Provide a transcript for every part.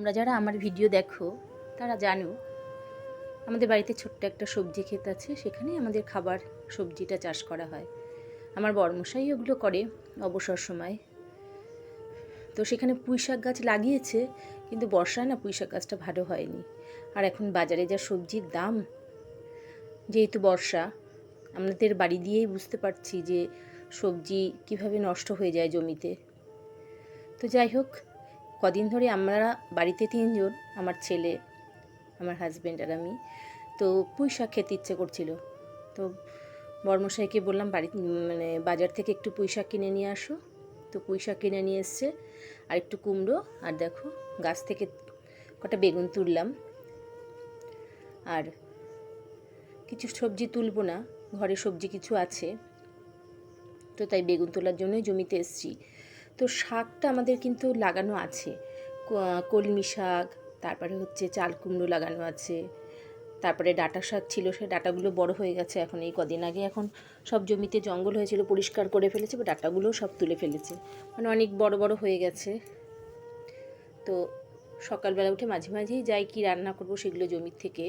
তোমরা যারা আমার ভিডিও দেখো, তারা জানো, আমাদের বাড়িতে ছোট্ট একটা সবজি ক্ষেত আছে সেখানে আমাদের খাবার সবজিটা চাষ করা হয়। আমার বর্মশাই ওগুলো করে অবসর সময়। তো সেখানে পুঁই শাক গাছ লাগিয়েছে, কিন্তু বর্ষায় না পুঁই শাক গাছটা ভালো হয়নি। আর এখন বাজারে যা সবজির দাম, যেহেতু বর্ষা, আমাদের বাড়ি দিয়েই বুঝতে পারছি যে সবজি কীভাবে নষ্ট হয়ে যায় জমিতে। তো যাই হোক কদিন ধরে আমরা বাড়িতে তিনজন, আমার ছেলে, আমার হাজব্যান্ড আর আমি। তো পুঁই শাক খেতে ইচ্ছে করছিল। তো বর্মশাইকে বললাম, বাড়ি মানে বাজার থেকে একটু পুঁই শাক কিনে নিয়ে আসো। তো পুঁই শাক কিনে নিয়ে এসছে, আর একটু কুমড়ো, আর দেখো গাছ থেকে কটা বেগুন তুললাম। আর কিছু সবজি তুলবো না, ঘরে সবজি কিছু আছে। তো তাই বেগুন তোলার জন্যই জমিতে এসছি। তো শাকটা আমাদের কিন্তু লাগানো আছে। কলমি শাক, তারপরে হচ্ছে চাল কুমড়ো লাগানো আছে। তারপরে ডাটা শাক ছিল, সে ডাটাগুলো বড় হয়ে গেছে এখন। এই কদিন আগে এখন সব জমিতে জঙ্গল হয়েছিল, পরিষ্কার করে ফেলেছে বা ডাটাগুলোও সব তুলে ফেলেছে। মানে অনেক বড় বড় হয়ে গেছে। তো সকালবেলা উঠে মাঝে মাঝেই যাই কি রান্না করব সেগুলো জমির থেকে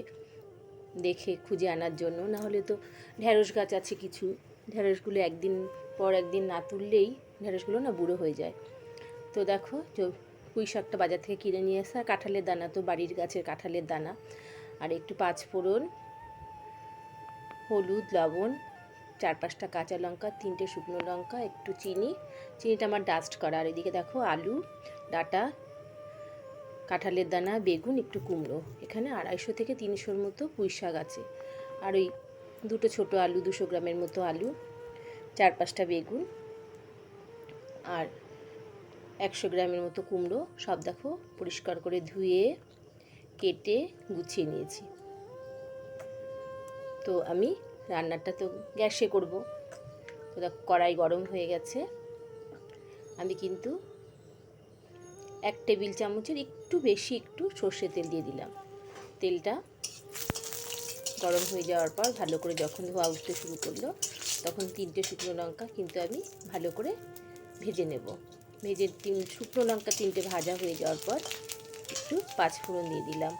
দেখে, খুঁজে আনার জন্য। না হলে তো ঢ্যাঁড়স গাছ আছে কিছু। ঢ্যাঁড়সগুলো একদিন পর একদিন না তুললেই ঢ্যাঁড়সগুলো না বুড়ো হয়ে যায়। তো দেখো পুঁই শাকটা বাজার থেকে কিনে নিয়ে আসা কাঁঠালের দানা তো বাড়ির গাছের কাঁঠালের দানা। আর একটু পাঁচ ফোড়ন, হলুদ, লবণ, চার পাঁচটা কাঁচা লঙ্কা, তিনটে শুকনো লঙ্কা, একটু চিনি। চিনিটা আমার ডাস্ট করা। আর এদিকে দেখো, আলু, ডাটা, কাঁঠালের দানা, বেগুন, একটু কুমড়ো। এখানে আড়াইশো থেকে তিনশোর মতো পুঁই শাক আছে। আর ওই দুটো ছোট আলু, দুশো গ্রামের মতো আলু, চার পাঁচটা বেগুন আর একশো গ্রামের মতো কুমড়ো সব দেখো পরিষ্কার করে ধুয়ে, কেটে গুছিয়ে নিয়েছি। তো আমি রান্নাটা তো গ্যাসে করব। তো কড়াই গরম হয়ে গেছে। আমি কিন্তু এক টেবিল চামচের একটু বেশি একটু সর্ষে তেল দিয়ে দিলাম। তেলটা গরম হয়ে যাওয়ার পর ভালো করে যখন ধোয়া উঠতে শুরু করল, তখন তিনটে শুকনো লঙ্কা কিন্তু আমি ভালো করে ভেজে নেব। ভেজে তিন, শুকনো লঙ্কা তিনটে ভাজা হয়ে যাওয়ার পর একটু পাঁচ ফোড়ন দিয়ে দিলাম।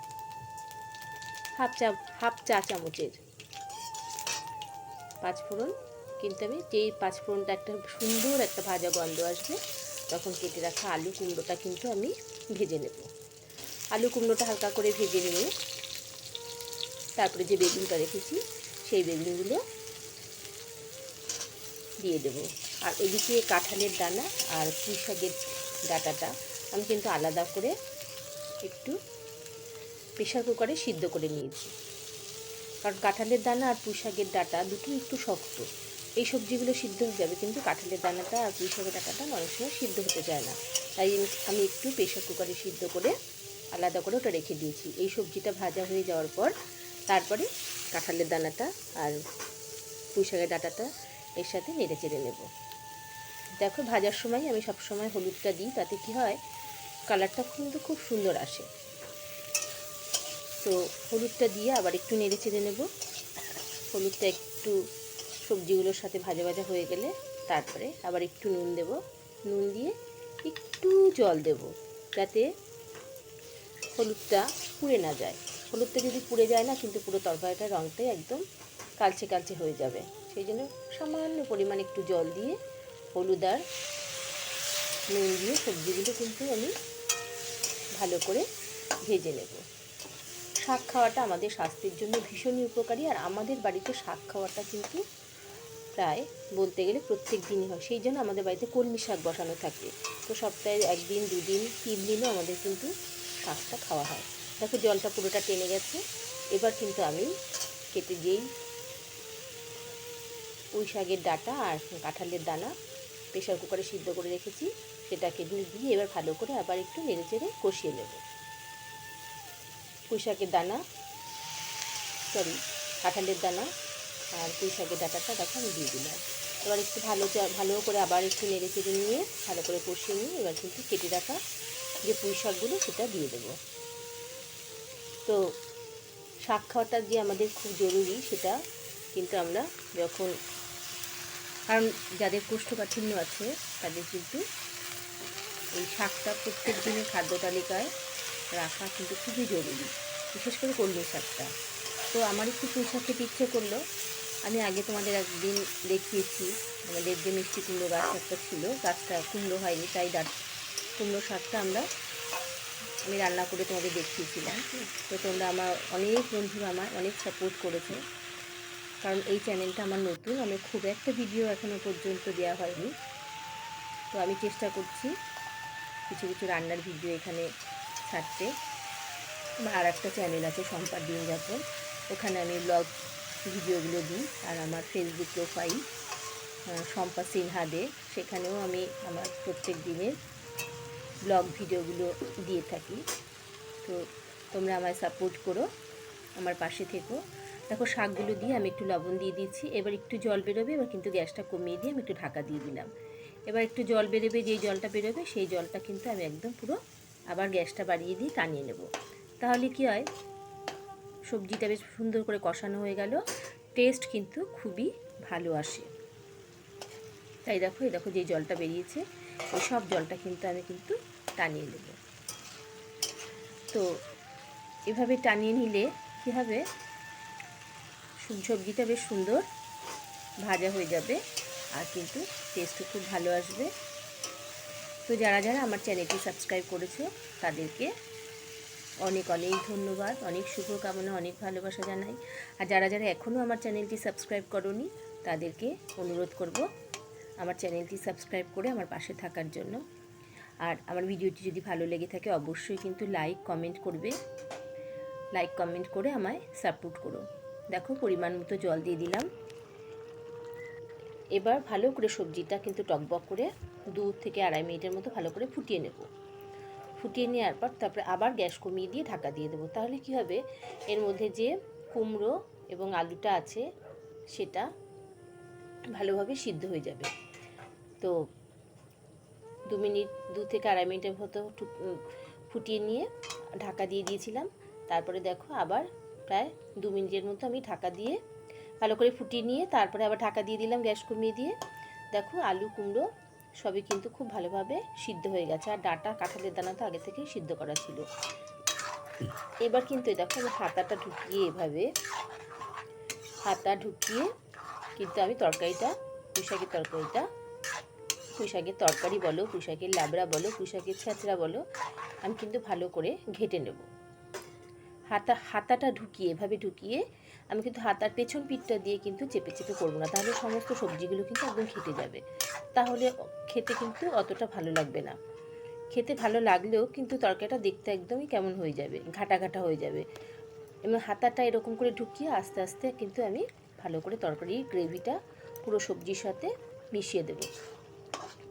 হাফ চা হাফ চা চামচের পাঁচ ফোড়ন। কিন্তু আমি যেই পাঁচ ফোড়নটা একটা সুন্দর একটা ভাজা গন্ধ আসবে, তখন কেটে রাখা আলু কুমড়োটা কিন্তু আমি ভেজে নেব। আলু কুমড়োটা হালকা করে ভেজে নিয়ে তারপরে যে বেগুনটা রেখেছি, সেই বেগুনগুলো দিয়ে দেবো। আর এদিকে কাঁঠালের দানা আর পুঁই শাকের ডাটাটা আমি কিন্তু আলাদা করে একটু প্রেশার কুকারে সিদ্ধ করে নিয়েছি। কারণ কাঁঠালের দানা আর পুঁই শাকের ডাটা দুটোই একটু শক্ত। এই সবজিগুলো সিদ্ধ হয়ে যাবে কিন্তু কাঁঠালের দানাটা আর পুঁই শাকের ডাটাটা অনেক সময় সিদ্ধ হতে চায় না। তাই আমি একটু প্রেশার কুকারে সিদ্ধ করে আলাদা করে ওটা রেখে দিয়েছি। এই সবজিটা ভাজা হয়ে যাওয়ার পর তারপরে কাঁঠালের দানাটা আর পুঁই শাকের ডাটাটা এর সাথে নেড়ে চেড়ে নেব। দেখো, ভাজার সময় আমি সব সময় হলুদটা দিই, তাতে কি হয়, কালারটা কিন্তু খুব সুন্দর আসে। তো হলুদটা দিয়ে আবার একটু নেড়ে চেড়ে নেব। হলুদটা একটু সবজিগুলোর সাথে ভাজা ভাজা হয়ে গেলে তারপরে আবার একটু নুন দেব। নুন দিয়ে একটু জল দেব, যাতে হলুদটা পুড়ে না যায়। হলুদটা যদি পুড়ে যায় না, কিন্তু পুরো তরকারিটার রঙটাই একদম কালচে কালচে হয়ে যাবে। সেই জন্য সামান্য পরিমাণ একটু জল দিয়ে হলুদ আর নুন দিয়ে সবজিগুলো কিন্তু আমি ভালো করে ভেজে নেব। শাক খাওয়াটা আমাদের স্বাস্থ্যের জন্য ভীষণই উপকারী আর আমাদের বাড়িতে শাক খাওয়াটা কিন্তু প্রায় বলতে গেলে প্রত্যেক দিনই হয়, সেই জন্য আমাদের বাড়িতে কলমি শাক বসানো থাকে। তো সপ্তাহে একদিন, দুদিন তিন দিনও আমাদের কিন্তু শাকটা খাওয়া হয়। দেখো জলটা পুরোটা টেনে গেছে। এবার কিন্তু আমি কেটে যেই পুঁই শাকের ডাটা আর কাঁঠালের দানা প্রেশার কুকারে সিদ্ধ করে রেখেছি, সেটাকে দিয়ে এবার ভালো করে আবার একটু নেড়ে চেড়ে কষিয়ে নেব। পুঁই শাকের দানা সরি কাঁঠালের দানা আর পুঁই শাকের ডাটাটা দেখো আমি দিয়ে দিলাম। এবার একটু ভালো ভালো করে আবার একটু নেড়ে চেড়ে নিয়ে ভালো করে কষিয়ে নিয়ে এবার কিন্তু কেটে রাখা যে পুঁই শাকগুলো সেটা দিয়ে দেবো। তো শাক খাওয়াটা যে আমাদের খুব জরুরি, সেটা কিন্তু আমরা যখন কারণ যাদের কোষ্ঠকাঠিন্য আছে, তাদের কিন্তু এই শাকটা প্রত্যেক দিনের খাদ্য তালিকায় রাখা কিন্তু খুবই জরুরি, বিশেষ করে কলমি শাকটা। তো আমার একটু পুঁই খেতে ইচ্ছে করল। আমি আগে তোমাদের একদিন দেখিয়েছি, আমাদের যে মিষ্টি কুমড়ো গাছ একটা ছিল, গাছটা কুমড়ো হয়নি, তাই ডাট কুমড়ো শাকটা আমরা, আমি রান্না করে তোমাদের দেখিয়েছিলাম। তো তোমরা আমার অনেক বন্ধুরা আমার অনেক সাপোর্ট করেছে। কারণ এই চ্যানেলটা আমার নতুন। আমি খুব একটা ভিডিও এখনও পর্যন্ত দেওয়া হয়নি। তো আমি চেষ্টা করছি কিছু কিছু রান্নার ভিডিও এখানে ছাড়তে। আর একটা চ্যানেল আছে সম্পার দিন যাপন। ওখানে আমি ব্লগ ভিডিওগুলো দিই। আর আমার ফেসবুক প্রোফাইল শম্পা সিনহা দে। সেখানেও আমি আমার প্রত্যেক দিনের ব্লগ ভিডিওগুলো দিয়ে থাকি। তো তোমরা আমায় সাপোর্ট করো। আমার পাশে থেকো। দেখো, শাকগুলো দিয়ে আমি একটু লবণ দিয়ে দিচ্ছি এবার একটু জল বেরোবে, এবার কিন্তু গ্যাসটা কমিয়ে দিয়ে আমি একটু ঢাকা দিয়ে দিলাম। এবার একটু জল বেরোবে, যেই জলটা বেরোবে, সেই জলটা কিন্তু আমি একদম পুরো আবার গ্যাসটা বাড়িয়ে দিয়ে টানিয়ে নেব। তাহলে কি হয়? সবজিটা বেশ সুন্দর করে কষানো হয়ে গেল। টেস্ট কিন্তু খুবই ভালো আসে। তাই দেখো, এই দেখো যে জলটা বেরিয়েছে, এই সব জলটা কিন্তু আমি কিন্তু টানিয়ে নেব। তো এভাবে টানিয়ে নিলে কী হবে? সবজিটা বেশ সুন্দর ভাজা হয়ে যাবে আর কিন্তু টেস্টও খুব ভালো আসবে। তো যারা যারা আমার চ্যানেলটি সাবস্ক্রাইব করেছ, তাদেরকে অনেক অনেক ধন্যবাদ, অনেক শুভকামনা, অনেক ভালোবাসা জানাই। আর যারা যারা এখনও আমার চ্যানেলটি সাবস্ক্রাইব করনি, তাদেরকে অনুরোধ করব আমার চ্যানেলটি সাবস্ক্রাইব করে আমার পাশে থাকার জন্য। আর আমার ভিডিওটি যদি ভালো লেগে থাকে, অবশ্যই কিন্তু লাইক কমেন্ট করবে। লাইক কমেন্ট করে আমায় সাপোর্ট করো। দেখো, পরিমাণ মতো জল দিয়ে দিলাম। এবার ভালো করে সবজিটা কিন্তু টকবক করে দু থেকে আড়াই মিনিটের মতো ভালো করে ফুটিয়ে নেব। ফুটিয়ে নেওয়ার পর তারপরে আবার গ্যাস কমিয়ে দিয়ে ঢাকা দিয়ে দেবো। তাহলে কি হবে? এর মধ্যে যে কুমড়ো এবং আলুটা আছে, সেটা ভালোভাবে সিদ্ধ হয়ে যাবে। তো দু মিনিট, দু থেকে আড়াই মিনিটের মতো ফুটিয়ে নিয়ে ঢাকা দিয়ে দিয়েছিলাম। তারপরে দেখো আবার প্রায় দু মিনিটের মতো আমি ঢাকা দিয়ে ভালো করে ফুটিয়ে নিয়ে তারপরে আবার ঢাকা দিয়ে দিলাম গ্যাস কমিয়ে দিয়ে। দেখো আলু, কুমড়ো সবই কিন্তু খুব ভালোভাবে সিদ্ধ হয়ে গেছে। আর ডাটা, কাঁঠালের দানা তো আগে থেকেই সিদ্ধ করা ছিল। এবার কিন্তু দেখো আমি হাতাটা ঢুকিয়ে এভাবে, হাতা ঢুকিয়ে কিন্তু আমি তরকারিটা, পুঁইশাকের তরকারিটা, পুঁইশাকের তরকারি বলো, পুঁইশাকের লাবড়া বলো, পুঁইশাকের ছ্যাঁচড়া বলো, আমি কিন্তু ভালো করে ঘেটে নেব। হাতা, হাতাটা ঢুকিয়ে, এভাবে ঢুকিয়ে আমি কিন্তু হাতার পেছন পিঠটা দিয়ে কিন্তু চেপে চেপে করব না। তাহলে সমস্ত সবজিগুলো কিন্তু একদম খেটে যাবে। তাহলে খেতে কিন্তু অতটা ভালো লাগবে না। খেতে ভালো লাগলেও কিন্তু তরকারিটা দেখতে একদমই কেমন হয়ে যাবে, ঘাটা ঘাটা হয়ে যাবে। এবং হাতাটা এরকম করে ঢুকিয়ে আস্তে আস্তে কিন্তু আমি ভালো করে তরকারির গ্রেভিটা পুরো সবজির সাথে মিশিয়ে দেবো।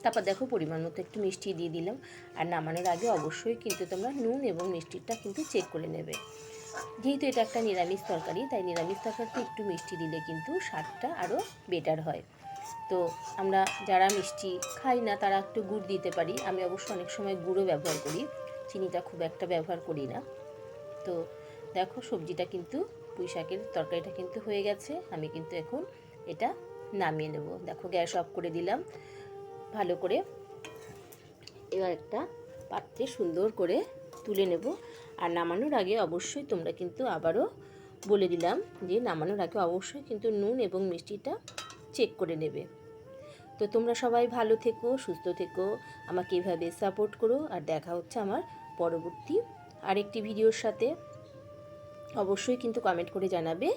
তারপর দেখো পরিমাণ মতো একটু মিষ্টি দিয়ে দিলাম। আর নামানোর আগে অবশ্যই কিন্তু তোমরা নুন এবং মিষ্টিটা কিন্তু চেক করে নেবে। যেহেতু এটা একটা নিরামিষ তরকারি, তাই নিরামিষ তরকারিতে একটু মিষ্টি দিলে কিন্তু স্বাদটা আরও বেটার হয়। তো আমরা যারা মিষ্টি খাই না, তারা একটু গুড় দিতে পারি। আমি অবশ্য অনেক সময় গুঁড়ো ব্যবহার করি, চিনিটা খুব একটা ব্যবহার করি না। তো দেখো সবজিটা কিন্তু, পুঁই শাকের তরকারিটা কিন্তু হয়ে গেছে। আমি কিন্তু এখন এটা নামিয়ে নেব। দেখো গ্যাস অফ করে দিলাম। ভালো করে এবার একটা পাত্রে সুন্দর করে তুলে নেব। আর নামানোর আগে অবশ্যই তোমরা কিন্তু আবারও বলে দিলাম যে নামানোর আগে অবশ্যই কিন্তু নুন এবং মিষ্টিটা চেক করে নেবে। তো তোমরা সবাই ভালো থেকো, সুস্থ থেকো, আমাকে এভাবে সাপোর্ট করো আর দেখা হচ্ছে আমার পরবর্তী আরেকটি ভিডিওর সাথে। অবশ্যই কিন্তু কমেন্ট করে জানাবে